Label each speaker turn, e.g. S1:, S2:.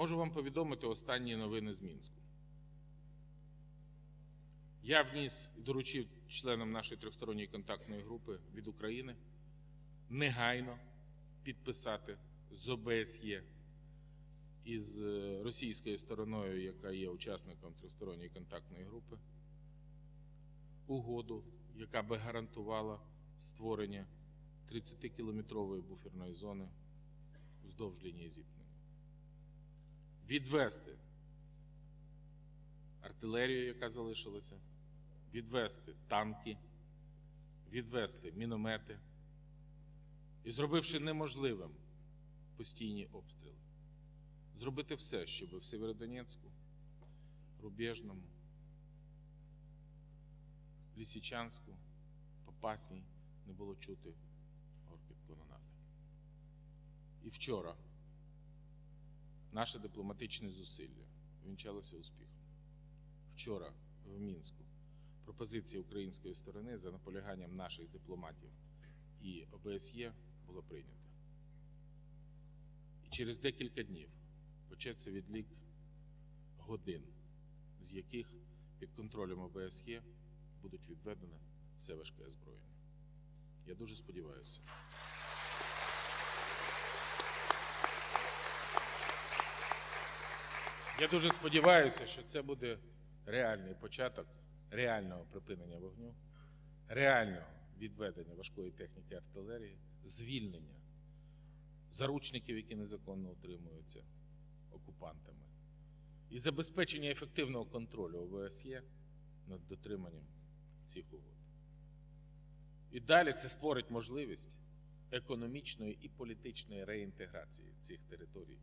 S1: Можу вам повідомити останні новини з Мінську. Я вніс і доручив членам нашої трьохсторонньої контактної групи від України негайно підписати з ОБСЄ і з е, російською стороною, яка є учасником трьохсторонньої контактної групи, угоду, яка би гарантувала створення 30-кілометрової буферної зони вздовж лінії зіткнення. Відвести. Артилерію, яка залишилася, відвести танки, відвести міномети. І зробивши неможливим постійні обстріли, зробити все, щоб в Сєвєродонецьку, Рубежному, Лісічанську, Попасній не було чути горкіт канонади. І вчора наше дипломатичне зусилля вінчалося успіхом. Вчора в Мінську пропозиція української сторони за наполяганням наших дипломатів і ОБСЄ було прийнято. І через декілька днів почеться відлік годин, з яких під контролем ОБСЄ будуть відведено все важке озброєння. Я дуже сподіваюся. Я дуже сподіваюся, що це буде реальний початок реального припинення вогню, реального відведення важкої техніки артилерії, звільнення заручників, які незаконно утримуються окупантами, і забезпечення ефективного контролю ОБСЄ над дотриманням цих угод. І далі це створить можливість економічної і політичної реінтеграції цих територій